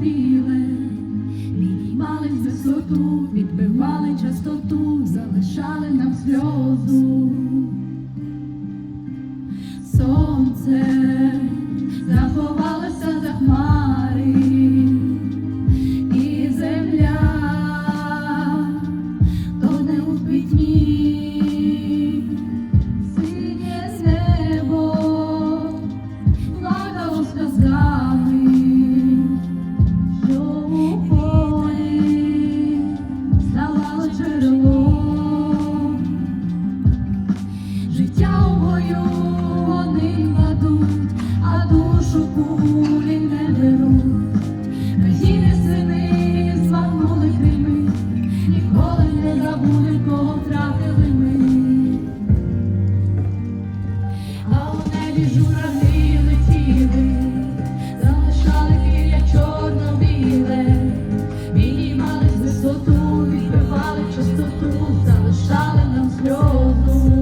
біле, піднімали висоту, відбивали частоту, залишали нам сльозу. залишали нам сльозу.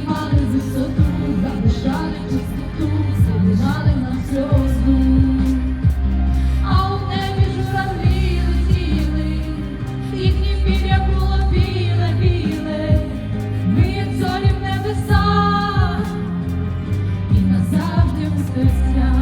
піднімали висоту, залишали чистоту, залишали на сльозу, а у небі журавлі летіли, їхні пір'я було біле, біле, ми як зорі небеса і назавжди у серцях.